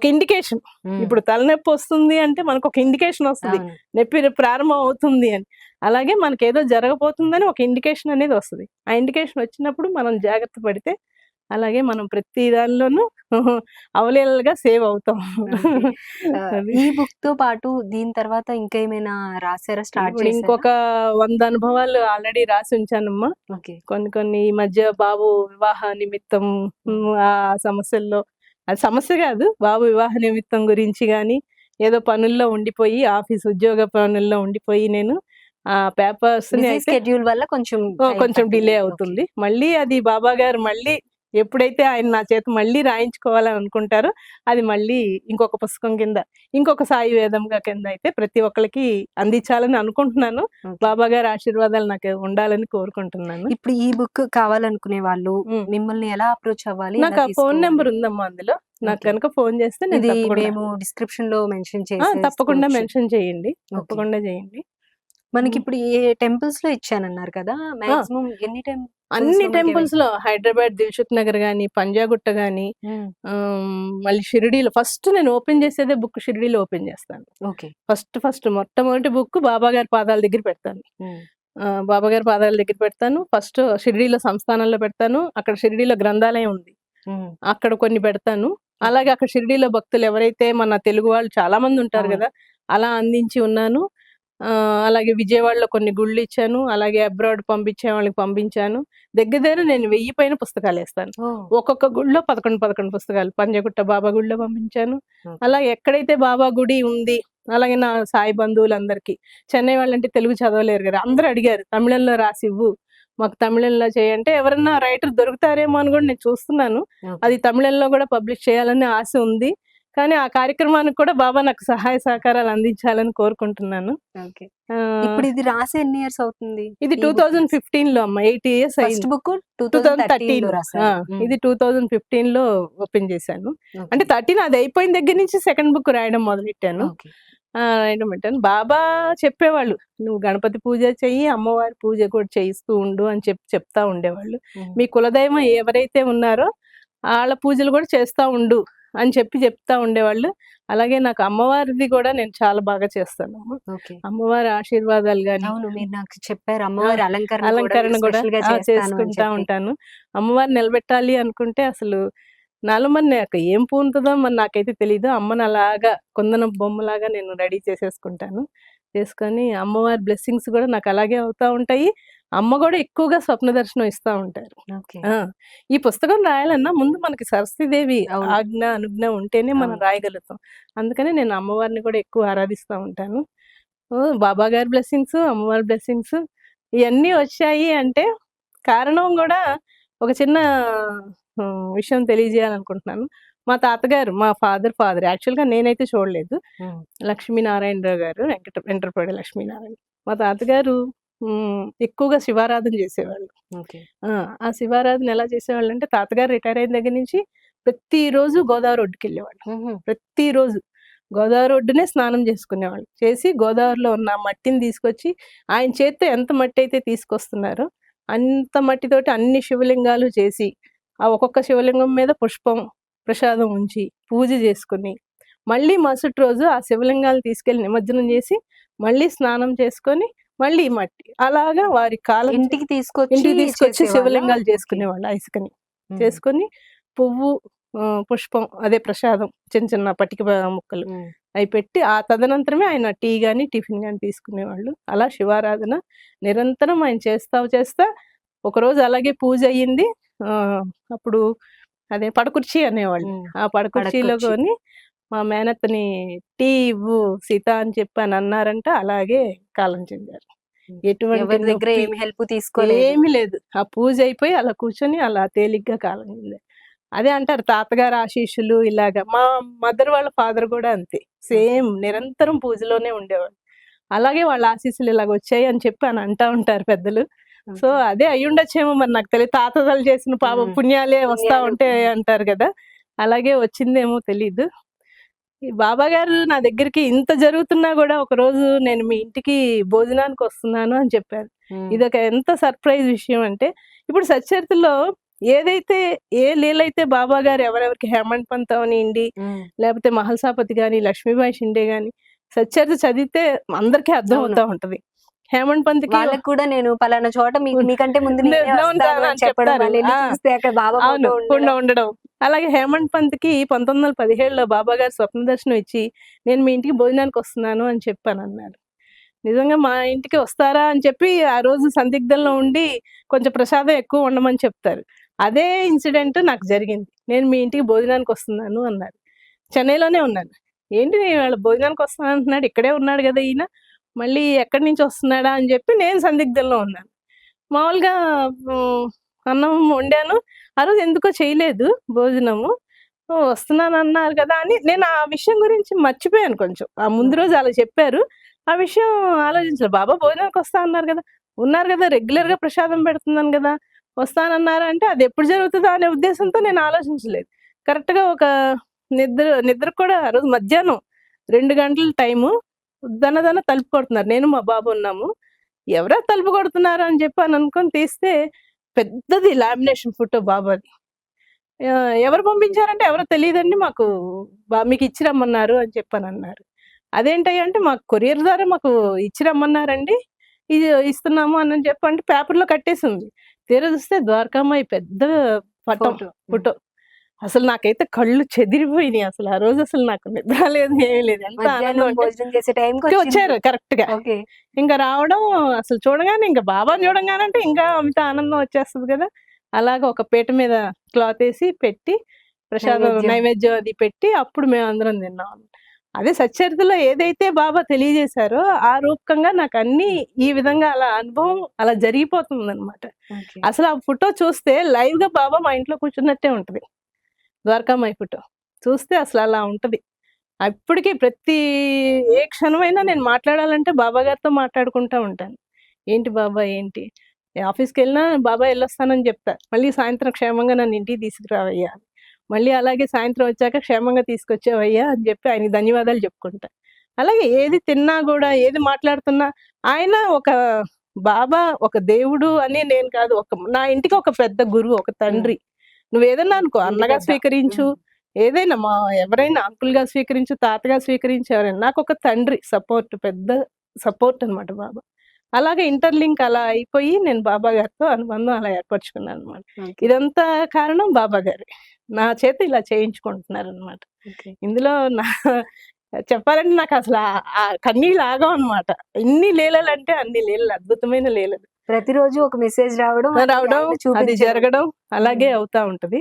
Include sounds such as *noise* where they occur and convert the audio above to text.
ఒక ఇండికేషన్ ఇప్పుడు తలనొప్పి వస్తుంది అంటే మనకు ఒక ఇండికేషన్ వస్తుంది. నొప్పి ప్రారంభం అవుతుంది అని. అలాగే మనకి ఏదో జరగబోతుందని ఒక ఇండికేషన్ అనేది వస్తుంది. ఆ ఇండికేషన్ వచ్చినప్పుడు మనం జాగ్రత్త పడితే అలాగే మనం ప్రతి దానిలోనూ *laughs* అవలీలగా సేవ్ అవుతాం. *laughs* ఈ బుక్తో పాటు దీని తర్వాత ఇంకా ఏమైనా రాసారా స్టార్ట్ ఇంకొక వంద అనుభవాలు ఆల్రెడీ రాసి ఉంచానమ్మా. కొన్ని కొన్ని ఈ మధ్య బాబు వివాహ నిమిత్తం ఆ సమస్యల్లో అది సమస్య కాదు బాబు వివాహ నిమిత్తం గురించి కానీ ఏదో పనుల్లో ఉండిపోయి ఆఫీస్ ఉద్యోగ పనుల్లో ఉండిపోయి నేను ఆ పేపర్స్ స్కెడ్యూల్ వల్ల కొంచెం కొంచెం. డిలే. అవుతుంది మళ్ళీ అది బాబా గారు మళ్ళీ ఎప్పుడైతే ఆయన నా చేత మళ్ళీ రాయించుకోవాలని అనుకుంటారో అది మళ్ళీ ఇంకొక పుస్తకం కింద ఇంకొక సాయి వేదంగా కింద అయితే ప్రతి ఒక్కరికి అందించాలని అనుకుంటున్నాను. బాబా గారి ఆశీర్వాదాలు నాకు ఉండాలని కోరుకుంటున్నాను ఇప్పుడు ఈ బుక్ కావాలనుకునే వాళ్ళు. మిమ్మల్ని ఎలా అప్రోచ్ అవ్వాలి నాకు ఫోన్? నెంబర్ ఉందమ్మా అందులో నాకు. కనుక ఫోన్ చేస్తే నేను మేము డిస్క్రిప్షన్లో మెన్షన్ చేసి తప్పకుండా మెన్షన్ చేయండి తప్పకుండా చేయండి మనకి. ఇప్పుడు ఏ టెంపుల్స్లో ఇచ్చానన్నారు కదా మాక్సిమం ఎన్ని టైం అన్ని టెంపుల్స్లో హైదరాబాద్ దిల్సుఖ్ నగర్ గాని పంజాగుట్ట గాని మళ్ళీ షిరిడీలో ఫస్ట్ నేను ఓపెన్ చేసేదే బుక్ షిరిడీలో ఓపెన్ చేస్తాను. ఓకే. ఫస్ట్ ఫస్ట్ మొట్టమొదటి బుక్ బాబా గారి పాదాల దగ్గర పెడతాను. బాబా గారి పాదాల దగ్గర పెడతాను. ఫస్ట్ షిరిడీలో సంస్థానంలో పెడతాను. అక్కడ షిరిడీలో గ్రంథాలయం ఉంది. అక్కడ కొన్ని పెడతాను. అలాగే అక్కడ షిరిడీలో భక్తులు ఎవరైతే మన తెలుగు వాళ్ళు చాలా మంది ఉంటారు. కదా అలా అందించి ఉన్నాను. అలాగే విజయవాడలో కొన్ని గుళ్ళు ఇచ్చాను అలాగే అబ్రాడ్ పంపించే వాళ్ళకి పంపించాను. దగ్గర దగ్గర నేను వెయ్యి పైన పుస్తకాలు వేస్తాను. ఒక్కొక్క గుడిలో పదకొండు పదకొండు పుస్తకాలు. పంజగుట్ట బాబా గుడిలో పంపించాను. అలాగే ఎక్కడైతే బాబా గుడి ఉంది అలాగే నా సాయి బంధువులందరికీ చెన్నై వాళ్ళంటే తెలుగు చదవలేరు కదా అందరూ అడిగారు తమిళంలో రాసి ఇవ్వు మాకు తమిళంలో చేయంటే ఎవరన్నా రైటర్ దొరుకుతారేమో అని కూడా నేను చూస్తున్నాను. అది తమిళంలో కూడా పబ్లిష్ చేయాలని ఆశ ఉంది. కానీ ఆ కార్యక్రమానికి కూడా బాబా నాకు సహాయ సహకారాలు అందించాలని కోరుకుంటున్నాను. ఇప్పుడు ఇది రాసి ఎన్ని ఇయర్స్ అవుతుంది? ఇది టూ థౌజండ్ ఫిఫ్టీన్లో అమ్మ eight years first book two thousand thirteen ఇది టూ థౌజండ్ ఫిఫ్టీన్లో ఓపెన్ చేశాను. అంటే థర్టీన్ అది అయిపోయిన దగ్గర నుంచి సెకండ్ బుక్ రాయడం మొదలెట్టాను. రాయడం పెట్టాను బాబా చెప్పేవాళ్ళు నువ్వు గణపతి పూజ చెయ్యి అమ్మవారి పూజ కూడా చేయిస్తూ ఉండు అని చెప్పి చెప్తా ఉండేవాళ్ళు. మీ కులదైవం ఎవరైతే ఉన్నారో వాళ్ళ పూజలు కూడా చేస్తా ఉండు. అని చెప్పి చెప్తా ఉండేవాళ్ళు. అలాగే నాకు అమ్మవారిది కూడా నేను చాలా బాగా చేస్తాను. అమ్మవారి ఆశీర్వాదాలు కానీ అవును మీరు నాకు చెప్పారు. అమ్మవారి అలంకరణ అలంకరణ కూడా చేసుకుంటా. ఉంటాను. అమ్మవారిని నిలబెట్టాలి అనుకుంటే అసలు నాలో మరి నాకు ఏం పూనుతుందో మరి నాకైతే తెలియదు అమ్మని అలాగా కొందన బొమ్మలాగా నేను రెడీ చేసేసుకుంటాను. చేసుకొని అమ్మవారి బ్లెస్సింగ్స్ కూడా నాకు అలాగే అవుతా ఉంటాయి. అమ్మ కూడా ఎక్కువగా స్వప్న దర్శనం ఇస్తా ఉంటారు. ఈ పుస్తకం రాయాలన్నా ముందు మనకి సరస్వతీదేవి. ఆజ్ఞ అనుజ్ఞ ఉంటేనే మనం. రాయగలుగుతాం. అందుకని నేను అమ్మవారిని కూడా ఎక్కువ ఆరాధిస్తూ ఉంటాను. బాబా గారి బ్లెస్సింగ్స్ అమ్మవారి బ్లెస్సింగ్స్ ఇవన్నీ వచ్చాయి అంటే కారణం కూడా ఒక చిన్న విషయం తెలియజేయాలనుకుంటున్నాను. మా తాతగారు మా ఫాదర్ ఫాదర్ యాక్చువల్గా నేనైతే చూడలేదు. లక్ష్మీనారాయణరావు గారు వెంకట వెంకటపడి లక్ష్మీనారాయణ. మా తాతగారు ఎక్కువగా శివారాధన చేసేవాళ్ళు. ఓకే. ఆ, శివారాధన ఎలా చేసేవాళ్ళు అంటే తాతగారు రిటైర్ అయిన దగ్గర నుంచి ప్రతిరోజు గోదావరి ఒడ్డుకి వెళ్ళేవాళ్ళు. ప్రతిరోజు గోదావరి ఒడ్డునే స్నానం చేసుకునేవాళ్ళు. చేసి గోదావరిలో ఉన్న మట్టిని తీసుకొచ్చి ఆయన చేత్తో ఎంత మట్టి అయితే తీసుకొస్తున్నారో అంత మట్టితోటి అన్ని శివలింగాలు చేసి ఆ ఒక్కొక్క శివలింగం మీద పుష్పం ప్రసాదం ఉంచి పూజ చేసుకుని మళ్ళీ మరుసటి రోజు ఆ శివలింగాలు తీసుకెళ్ళి నిమజ్జనం చేసి మళ్ళీ స్నానం చేసుకొని మళ్ళీ మట్టి అలాగా వారి కాలం ఇంటికి తీసుకొచ్చి ఇంటికి తీసుకొచ్చి? శివలింగాలు. చేసుకునేవాళ్ళు ఇసుకని. చేసుకొని పువ్వు పుష్పం అదే ప్రసాదం చిన్న చిన్న పటిక బ- ముక్కలు. అవి పెట్టి ఆ తదనంతరమే ఆయన టీ గాని టిఫిన్ గాని తీసుకునేవాళ్ళు అలా శివారాధన నిరంతరం ఆయన చేస్తా చేస్తా ఒకరోజు అలాగే పూజ అయ్యింది అప్పుడు అదే పడకుర్చీ అనేవాళ్ళు. ఆ పడకుర్చీలో పడకుర్చీ. కొని మా మేనత్తని టీ ఇవ్వు సీత అని చెప్పి అని అన్నారంట. అలాగే కాలం చెందారు. ఎటువంటి దగ్గర ఏమి హెల్ప్ తీసుకోలేదు. ఏమీ లేదు. ఆ పూజ అయిపోయి అలా కూర్చొని అలా తేలిగ్గా కాలం చెందారు. అదే అంటారు తాతగారు ఆశీస్సులు ఇలాగా. మా మదర్ వాళ్ళ ఫాదర్ కూడా అంతే. సేమ్ నిరంతరం పూజలోనే ఉండేవాళ్ళు. అలాగే వాళ్ళ ఆశీస్సులు ఇలాగ వచ్చాయి అని చెప్పి అని అంటా ఉంటారు పెద్దలు. సో. అదే అయి ఉండొచ్చేమో మరి నాకు తెలియదు. తాతలు చేసిన పాప. పుణ్యాలే వస్తా. ఉంటాయి అంటారు కదా. అలాగే వచ్చిందేమో తెలీదు. బాబా గారు నా దగ్గరికి ఇంత జరుగుతున్నా కూడా ఒక రోజు నేను మీ ఇంటికి భోజనానికి వస్తున్నాను అని చెప్పారు ఉమ్. ఇదొక ఎంత సర్ప్రైజ్ విషయం అంటే ఇప్పుడు సచ్చరితలో ఏదైతే ఏ లీలైతే బాబా గారు ఎవరెవరికి హేమంత్ పంత్ అవనివ్వండి. లేకపోతే మహల్సాపతి గాని లక్ష్మీబాయి షిండే గాని సచ్చరిత చదివితే అందరికీ అర్థం. అవుతా ఉంటది హేమంత్ పంత్కి వాళ్ళకి కూడా నేను పలానా చోట మీకంటే ముందు చెప్పడం ఉండడం. అలాగే హేమంత్ పంత్కి పంతొమ్మిది వందల పదిహేడులో బాబా గారు స్వప్న దర్శనం ఇచ్చి నేను మీ ఇంటికి భోజనానికి వస్తున్నాను అని చెప్పాను అన్నారు నిజంగా మా ఇంటికి వస్తారా అని చెప్పి ఆ రోజు సందిగ్ధంలో ఉండి కొంచెం ప్రసాదం ఎక్కువ ఉండమని చెప్తారు. అదే ఇన్సిడెంట్ నాకు జరిగింది. నేను మీ ఇంటికి భోజనానికి వస్తున్నాను అన్నారు చెన్నైలోనే ఉన్నాను ఏంటి వాళ్ళ భోజనానికి వస్తున్నాను అంటున్నాడు. ఇక్కడే ఉన్నాడు కదా ఈయన. మళ్ళీ ఎక్కడి నుంచి వస్తున్నాడా అని చెప్పి నేను సందిగ్ధంలో ఉన్నాను. మామూలుగా అన్నం వండాను. ఆ రోజు ఎందుకో చేయలేదు భోజనము. వస్తున్నాను అన్నారు కదా అని నేను ఆ విషయం గురించి మర్చిపోయాను కొంచెం. ఆ ముందు రోజు అలా చెప్పారు. ఆ విషయం ఆలోచించలేదు. బాబా భోజనానికి వస్తా అన్నారు కదా. ఉన్నారు కదా రెగ్యులర్గా ప్రసాదం పెడుతున్నాను కదా. వస్తానన్నారు అంటే అది ఎప్పుడు జరుగుతుందో అనే ఉద్దేశంతో నేను ఆలోచించలేదు. కరెక్ట్గా ఒక నిద్ర నిద్ర కూడా ఆ రోజు మధ్యాహ్నం రెండు గంటల టైము దనదన తలుపు కొడుతున్నారు. నేను మా బాబు ఉన్నాము. ఎవరో తలుపు కొడుతున్నారు అని చెప్పి అని అనుకొని తీస్తే పెద్దది లామినేషన్ ఫోటో బాబాది. ఎవరు పంపించారంటే ఎవరో తెలియదండి మాకు. బా- మీకు ఇచ్చి రమ్మన్నారు అని చెప్పని అన్నారు అదేంటయ్య అంటే మాకు కొరియర్ ద్వారా మాకు ఇచ్చి రమ్మన్నారండి. ఇది ఇస్తున్నాము అని చెప్పి అంటే పేపర్లో కట్టేసి ఉంది తీరా చూస్తే ద్వారకామాయి పెద్ద పటం ఫోటో. అసలు నాకైతే కళ్ళు చెదిరిపోయినాయి అసలు. ఆ రోజు అసలు నాకు నిద్ర లేదు ఏమీ లేదు. ఎంత ఆనందం చేసే వచ్చారు కరెక్ట్గా. ఇంకా రావడం అసలు చూడగానే ఇంకా బాబాని చూడగానే అంటే ఇంకా అమిత ఆనందం వచ్చేస్తుంది కదా. అలాగ ఒక పీట మీద క్లాత్ వేసి పెట్టి ప్రసాదం నైవేద్యం. అది పెట్టి అప్పుడు మేము అందరం తిన్నాం. అదే సచ్చరితలో ఏదైతే బాబా తెలియజేశారో ఆ రూపకంగా నాకు అన్ని ఈ విధంగా అలా అనుభవం అలా జరిగిపోతుంది అనమాట. అసలు ఆ ఫోటో చూస్తే లైవ్గా బాబా మా ఇంట్లో కూర్చున్నట్టే ఉంటది. ద్వారకామాయి ఫోటో. చూస్తే అసలు అలా ఉంటది. అప్పటికి ప్రతి ఏ క్షణమైనా నేను మాట్లాడాలంటే బాబా గారితో మాట్లాడుకుంటా ఉంటాను. ఏంటి బాబా ఏంటి? ఆఫీస్కి వెళ్ళినా బాబా వెళ్ళొస్తానని చెప్తా. మళ్ళీ సాయంత్రం క్షేమంగా నన్ను ఇంటికి తీసుకురావయ్యా మళ్ళీ అలాగే సాయంత్రం వచ్చాక క్షేమంగా తీసుకొచ్చావయ్యా అని చెప్పి ఆయనకి ధన్యవాదాలు చెప్పుకుంటా. అలాగే ఏది తిన్నా కూడా ఏది మాట్లాడుతున్నా ఆయన ఒక బాబా ఒక దేవుడు అని నేను కాదు. ఒక నా ఇంటికి ఒక పెద్ద గురువు ఒక తండ్రి. నువ్వు ఏదన్నా అనుకో అన్నగా. స్వీకరించు ఏదైనా మా ఎవరైనా అంకుల్గా స్వీకరించు తాతగా స్వీకరించు ఎవరైనా. నాకు ఒక తండ్రి సపోర్ట్ పెద్ద సపోర్ట్ అన్నమాట బాబా. అలాగే ఇంటర్లింక్ అలా అయిపోయి నేను బాబా గారితో అనుబంధం అలా ఏర్పరచుకున్నాను అనమాట. ఇదంతా కారణం బాబా గారి. నా చేత ఇలా చేయించుకుంటున్నారు అనమాట. ఇందులో నా చెప్పాలంటే నాకు అసలు ఆ కన్నీళ్ళు ఆగం అనమాట ఇన్ని లీలలు అంటే అన్ని లీలలు అద్భుతమైన లీలలు. ప్రతిరోజు ఒక మెసేజ్ రావడం రావడం అది. జరగడం అలాగే అవుతా ఉంటది